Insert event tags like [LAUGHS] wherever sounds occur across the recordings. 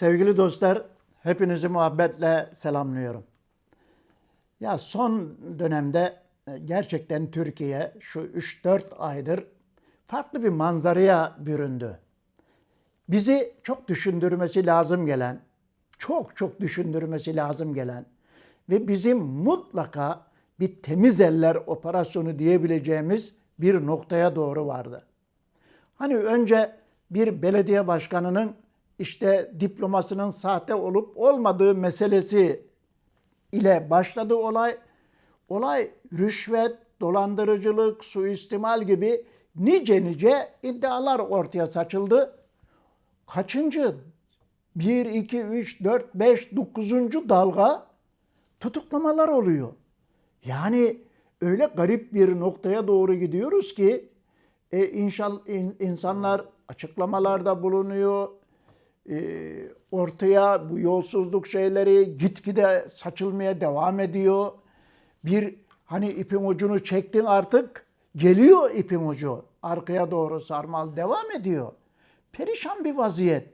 Sevgili dostlar, hepinizi muhabbetle selamlıyorum. Ya son dönemde e, gerçekten Türkiye şu 3-4 aydır farklı bir manzaraya büründü. Bizi çok düşündürmesi lazım gelen, çok çok düşündürmesi lazım gelen ve bizim mutlaka bir temiz eller operasyonu diyebileceğimiz bir noktaya doğru vardı. Hani önce bir belediye başkanının işte diplomasının sahte olup olmadığı meselesi ile başladı olay. Olay rüşvet, dolandırıcılık, suistimal gibi nice nice iddialar ortaya saçıldı. Kaçıncı? 1, 2, 3, 4, 5, 9. dalga tutuklamalar oluyor. Yani öyle garip bir noktaya doğru gidiyoruz ki e, inşal, in, insanlar açıklamalarda bulunuyor. E, ortaya bu yolsuzluk şeyleri gitgide saçılmaya devam ediyor. Bir hani ipin ucunu çektin artık geliyor ipin ucu. Arkaya doğru sarmal devam ediyor. Perişan bir vaziyet.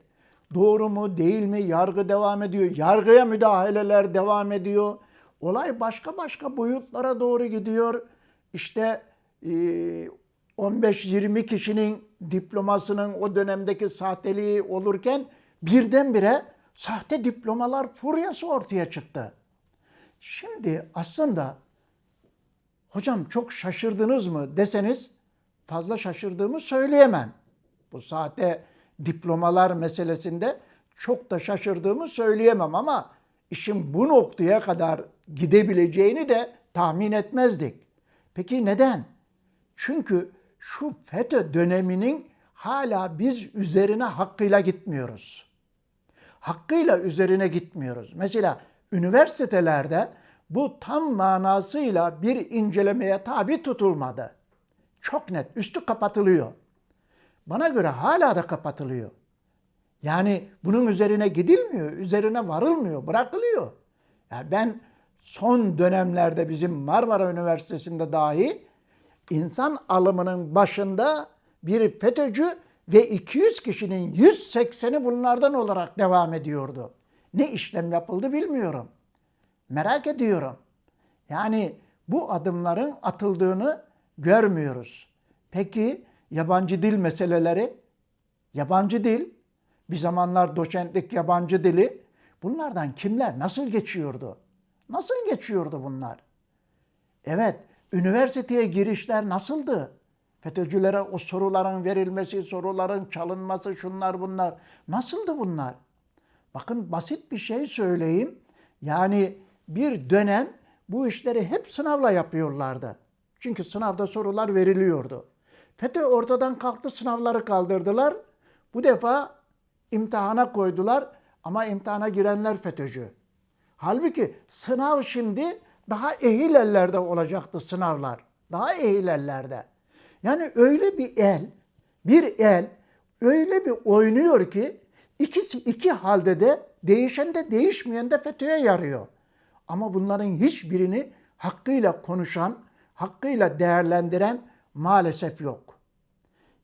Doğru mu değil mi yargı devam ediyor. Yargıya müdahaleler devam ediyor. Olay başka başka boyutlara doğru gidiyor. İşte e, 15-20 kişinin diplomasının o dönemdeki sahteliği olurken birdenbire sahte diplomalar furyası ortaya çıktı. Şimdi aslında hocam çok şaşırdınız mı deseniz fazla şaşırdığımı söyleyemem. Bu sahte diplomalar meselesinde çok da şaşırdığımı söyleyemem ama işin bu noktaya kadar gidebileceğini de tahmin etmezdik. Peki neden? Çünkü şu FETÖ döneminin hala biz üzerine hakkıyla gitmiyoruz. Hakkıyla üzerine gitmiyoruz. Mesela üniversitelerde bu tam manasıyla bir incelemeye tabi tutulmadı. Çok net, üstü kapatılıyor. Bana göre hala da kapatılıyor. Yani bunun üzerine gidilmiyor, üzerine varılmıyor, bırakılıyor. Yani ben son dönemlerde bizim Marmara Üniversitesi'nde dahi insan alımının başında bir FETÖ'cü ve 200 kişinin 180'i bunlardan olarak devam ediyordu. Ne işlem yapıldı bilmiyorum. Merak ediyorum. Yani bu adımların atıldığını görmüyoruz. Peki yabancı dil meseleleri? Yabancı dil, bir zamanlar doçentlik yabancı dili, bunlardan kimler nasıl geçiyordu? Nasıl geçiyordu bunlar? Evet, üniversiteye girişler nasıldı? FETÖ'cülere o soruların verilmesi, soruların çalınması, şunlar bunlar. Nasıldı bunlar? Bakın basit bir şey söyleyeyim. Yani bir dönem bu işleri hep sınavla yapıyorlardı. Çünkü sınavda sorular veriliyordu. FETÖ ortadan kalktı, sınavları kaldırdılar. Bu defa imtihana koydular ama imtihana girenler FETÖ'cü. Halbuki sınav şimdi daha ehil ellerde olacaktı sınavlar. Daha ehil ellerde. Yani öyle bir el, bir el öyle bir oynuyor ki ikisi iki halde de değişen de değişmeyen de FETÖ'ye yarıyor. Ama bunların hiçbirini hakkıyla konuşan, hakkıyla değerlendiren maalesef yok.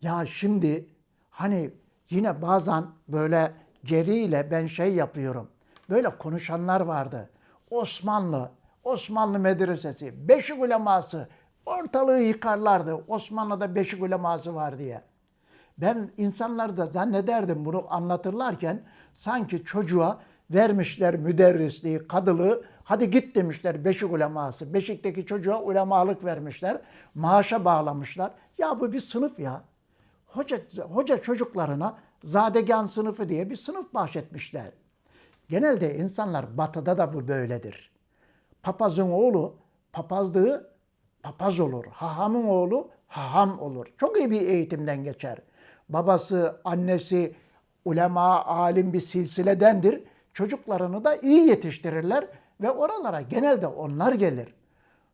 Ya şimdi hani yine bazen böyle geriyle ben şey yapıyorum. Böyle konuşanlar vardı. Osmanlı, Osmanlı medresesi, beşik uleması ortalığı yıkarlardı. Osmanlı'da beşik uleması var diye. Ben insanlar da zannederdim bunu anlatırlarken sanki çocuğa vermişler müderrisliği, kadılığı. Hadi git demişler beşik uleması. Beşikteki çocuğa ulemalık vermişler. Maaşa bağlamışlar. Ya bu bir sınıf ya. Hoca, hoca çocuklarına zadegan sınıfı diye bir sınıf bahşetmişler. Genelde insanlar batıda da bu böyledir. Papazın oğlu papazlığı papaz olur. Hahamın oğlu haham olur. Çok iyi bir eğitimden geçer. Babası, annesi ulema, alim bir silsiledendir. Çocuklarını da iyi yetiştirirler ve oralara genelde onlar gelir.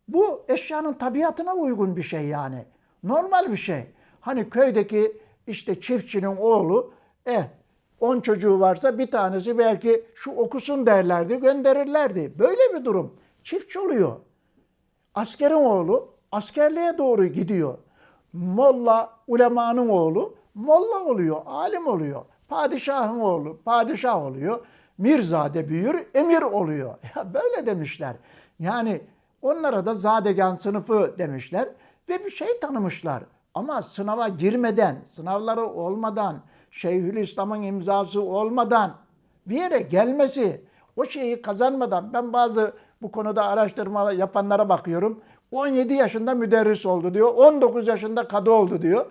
Bu eşyanın tabiatına uygun bir şey yani. Normal bir şey. Hani köydeki işte çiftçinin oğlu eh 10 çocuğu varsa bir tanesi belki şu okusun derlerdi, gönderirlerdi. Böyle bir durum. Çiftçi oluyor. Askerin oğlu askerliğe doğru gidiyor. Molla, ulemanın oğlu molla oluyor, alim oluyor. Padişahın oğlu padişah oluyor. Mirzade büyür, emir oluyor. [LAUGHS] Ya böyle demişler. Yani onlara da zadegan sınıfı demişler ve bir şey tanımışlar. Ama sınava girmeden, sınavları olmadan, Şeyhülislam'ın imzası olmadan bir yere gelmesi, o şeyi kazanmadan ben bazı bu konuda araştırma yapanlara bakıyorum. 17 yaşında müderris oldu diyor, 19 yaşında kadı oldu diyor.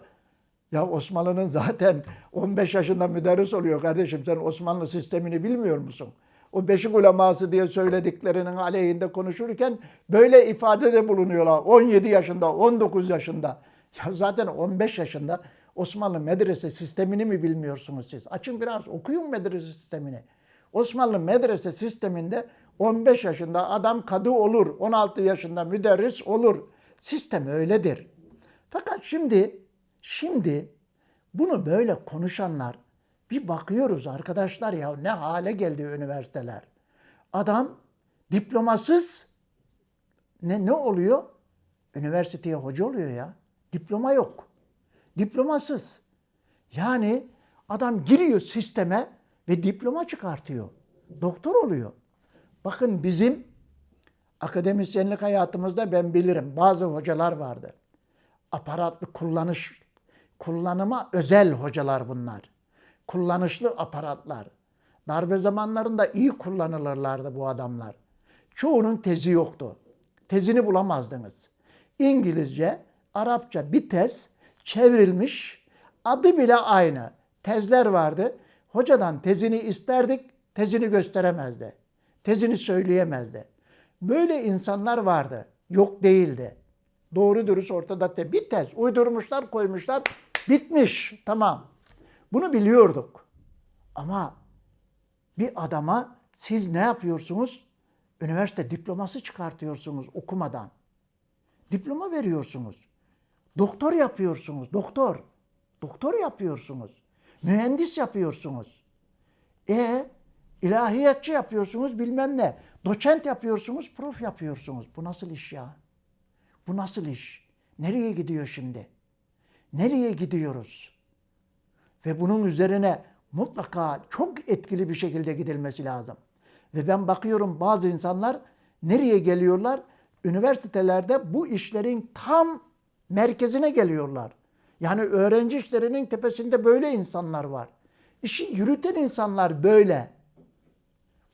Ya Osmanlı'nın zaten 15 yaşında müderris oluyor kardeşim. Sen Osmanlı sistemini bilmiyor musun? O beşik uleması diye söylediklerinin aleyhinde konuşurken böyle ifadede bulunuyorlar. 17 yaşında, 19 yaşında. Ya zaten 15 yaşında Osmanlı medrese sistemini mi bilmiyorsunuz siz? Açın biraz okuyun medrese sistemini. Osmanlı medrese sisteminde 15 yaşında adam kadı olur, 16 yaşında müderris olur. Sistem öyledir. Fakat şimdi şimdi bunu böyle konuşanlar bir bakıyoruz arkadaşlar ya ne hale geldi üniversiteler. Adam diplomasız ne ne oluyor? Üniversiteye hoca oluyor ya. Diploma yok. Diplomasız. Yani adam giriyor sisteme ve diploma çıkartıyor. Doktor oluyor. Bakın bizim akademisyenlik hayatımızda ben bilirim bazı hocalar vardı. Aparatlı kullanış kullanıma özel hocalar bunlar. Kullanışlı aparatlar. Darbe zamanlarında iyi kullanılırlardı bu adamlar. Çoğunun tezi yoktu. Tezini bulamazdınız. İngilizce, Arapça bir tez çevrilmiş, adı bile aynı. Tezler vardı. Hocadan tezini isterdik, tezini gösteremezdi. Tezini söyleyemezdi. Böyle insanlar vardı. Yok değildi. Doğru dürüst ortada te bir tez uydurmuşlar, koymuşlar. Bitmiş. Tamam. Bunu biliyorduk. Ama bir adama siz ne yapıyorsunuz? Üniversite diploması çıkartıyorsunuz okumadan. Diploma veriyorsunuz. Doktor yapıyorsunuz. Doktor. Doktor yapıyorsunuz. Mühendis yapıyorsunuz. E ilahiyatçı yapıyorsunuz bilmem ne. Doçent yapıyorsunuz, prof yapıyorsunuz. Bu nasıl iş ya? Bu nasıl iş? Nereye gidiyor şimdi? Nereye gidiyoruz? Ve bunun üzerine mutlaka çok etkili bir şekilde gidilmesi lazım. Ve ben bakıyorum bazı insanlar nereye geliyorlar? Üniversitelerde bu işlerin tam merkezine geliyorlar. Yani öğrenci işlerinin tepesinde böyle insanlar var. İşi yürüten insanlar böyle.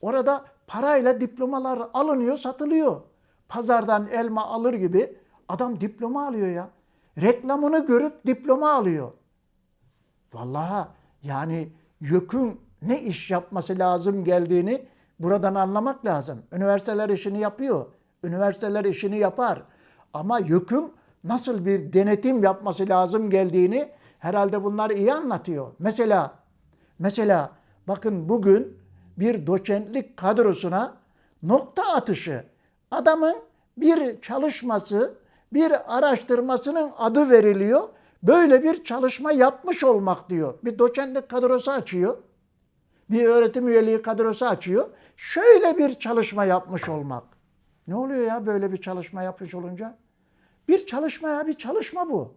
Orada parayla diplomalar alınıyor, satılıyor. Pazardan elma alır gibi adam diploma alıyor ya. Reklamını görüp diploma alıyor. Vallahi yani YÖK'ün ne iş yapması lazım geldiğini buradan anlamak lazım. Üniversiteler işini yapıyor. Üniversiteler işini yapar. Ama YÖK'ün nasıl bir denetim yapması lazım geldiğini herhalde bunlar iyi anlatıyor. Mesela mesela bakın bugün bir doçentlik kadrosuna nokta atışı adamın bir çalışması, bir araştırmasının adı veriliyor. Böyle bir çalışma yapmış olmak diyor. Bir doçentlik kadrosu açıyor. Bir öğretim üyeliği kadrosu açıyor. Şöyle bir çalışma yapmış olmak. Ne oluyor ya böyle bir çalışma yapmış olunca? Bir çalışma ya bir çalışma bu.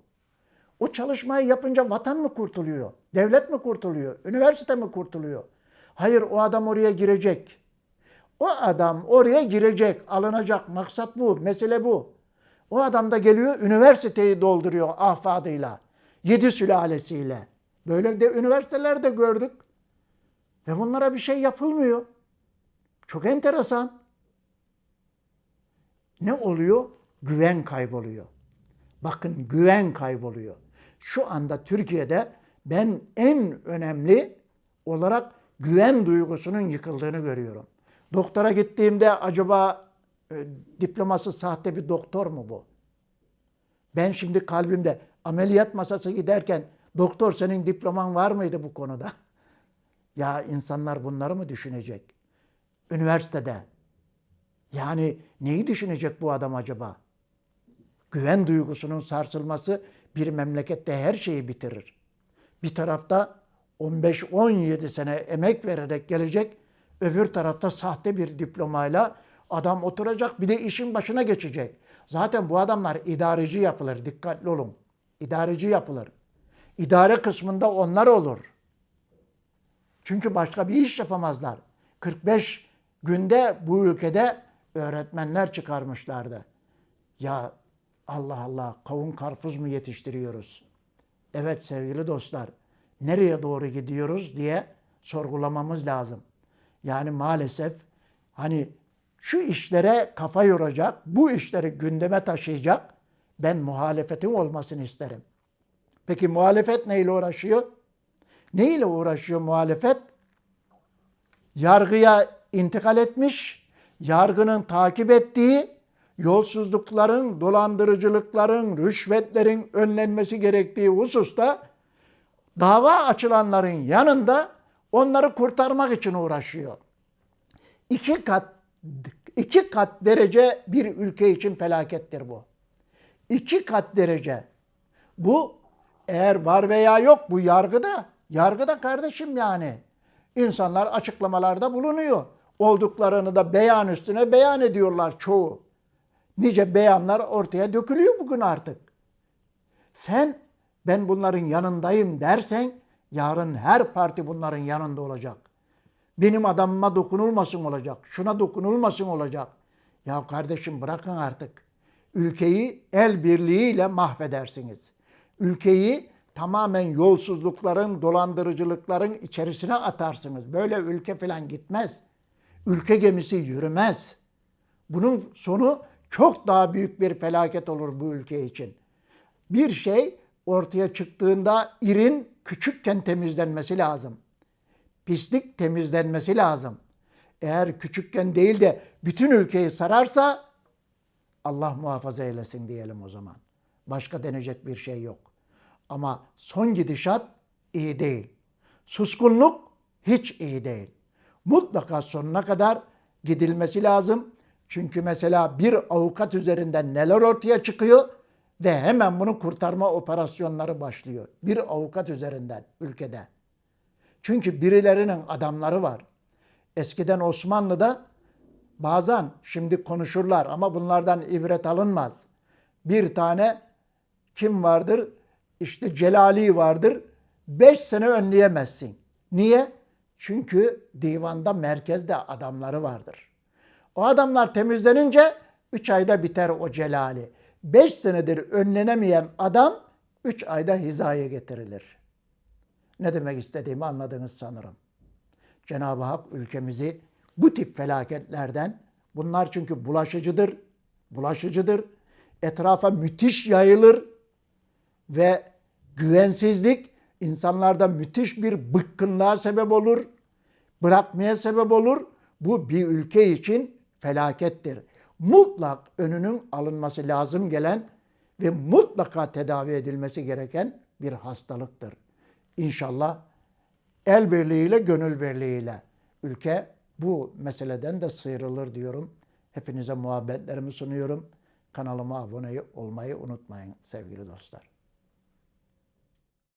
O çalışmayı yapınca vatan mı kurtuluyor? Devlet mi kurtuluyor? Üniversite mi kurtuluyor? Hayır o adam oraya girecek. O adam oraya girecek, alınacak. Maksat bu, mesele bu. O adam da geliyor üniversiteyi dolduruyor ahfadıyla. Yedi sülalesiyle. Böyle de üniversitelerde gördük. Ve bunlara bir şey yapılmıyor. Çok enteresan. Ne oluyor? Güven kayboluyor. Bakın güven kayboluyor. Şu anda Türkiye'de ben en önemli olarak güven duygusunun yıkıldığını görüyorum. Doktora gittiğimde acaba e, diploması sahte bir doktor mu bu? Ben şimdi kalbimde ameliyat masası giderken doktor senin diploman var mıydı bu konuda? [LAUGHS] ya insanlar bunları mı düşünecek? Üniversitede. Yani neyi düşünecek bu adam acaba? Güven duygusunun sarsılması bir memlekette her şeyi bitirir. Bir tarafta 15-17 sene emek vererek gelecek, öbür tarafta sahte bir diplomayla adam oturacak bir de işin başına geçecek. Zaten bu adamlar idareci yapılır, dikkatli olun. İdareci yapılır. İdare kısmında onlar olur. Çünkü başka bir iş yapamazlar. 45 günde bu ülkede öğretmenler çıkarmışlardı. Ya Allah Allah kavun karpuz mu yetiştiriyoruz? Evet sevgili dostlar, nereye doğru gidiyoruz diye sorgulamamız lazım. Yani maalesef hani şu işlere kafa yoracak, bu işleri gündeme taşıyacak ben muhalefetin olmasını isterim. Peki muhalefet neyle uğraşıyor? Neyle uğraşıyor muhalefet? Yargıya intikal etmiş, yargının takip ettiği yolsuzlukların, dolandırıcılıkların, rüşvetlerin önlenmesi gerektiği hususta dava açılanların yanında onları kurtarmak için uğraşıyor. İki kat iki kat derece bir ülke için felakettir bu. İki kat derece. Bu eğer var veya yok bu yargıda. Yargıda kardeşim yani. İnsanlar açıklamalarda bulunuyor. Olduklarını da beyan üstüne beyan ediyorlar çoğu. Nice beyanlar ortaya dökülüyor bugün artık. Sen ben bunların yanındayım dersen yarın her parti bunların yanında olacak. Benim adamıma dokunulmasın olacak. Şuna dokunulmasın olacak. Ya kardeşim bırakın artık. Ülkeyi el birliğiyle mahvedersiniz. Ülkeyi tamamen yolsuzlukların, dolandırıcılıkların içerisine atarsınız. Böyle ülke falan gitmez. Ülke gemisi yürümez. Bunun sonu çok daha büyük bir felaket olur bu ülke için. Bir şey ortaya çıktığında irin küçükken temizlenmesi lazım. Pislik temizlenmesi lazım. Eğer küçükken değil de bütün ülkeyi sararsa Allah muhafaza eylesin diyelim o zaman. Başka denecek bir şey yok. Ama son gidişat iyi değil. Suskunluk hiç iyi değil. Mutlaka sonuna kadar gidilmesi lazım. Çünkü mesela bir avukat üzerinden neler ortaya çıkıyor ve hemen bunu kurtarma operasyonları başlıyor. Bir avukat üzerinden ülkede. Çünkü birilerinin adamları var. Eskiden Osmanlı'da bazen şimdi konuşurlar ama bunlardan ibret alınmaz. Bir tane kim vardır? İşte Celali vardır. Beş sene önleyemezsin. Niye? Çünkü divanda merkezde adamları vardır. O adamlar temizlenince üç ayda biter o celali. Beş senedir önlenemeyen adam üç ayda hizaya getirilir. Ne demek istediğimi anladınız sanırım. Cenab-ı Hak ülkemizi bu tip felaketlerden, bunlar çünkü bulaşıcıdır, bulaşıcıdır, etrafa müthiş yayılır ve güvensizlik insanlarda müthiş bir bıkkınlığa sebep olur, bırakmaya sebep olur. Bu bir ülke için felakettir. Mutlak önünün alınması lazım gelen ve mutlaka tedavi edilmesi gereken bir hastalıktır. İnşallah el birliğiyle, gönül birliğiyle ülke bu meseleden de sıyrılır diyorum. Hepinize muhabbetlerimi sunuyorum. Kanalıma abone olmayı unutmayın sevgili dostlar.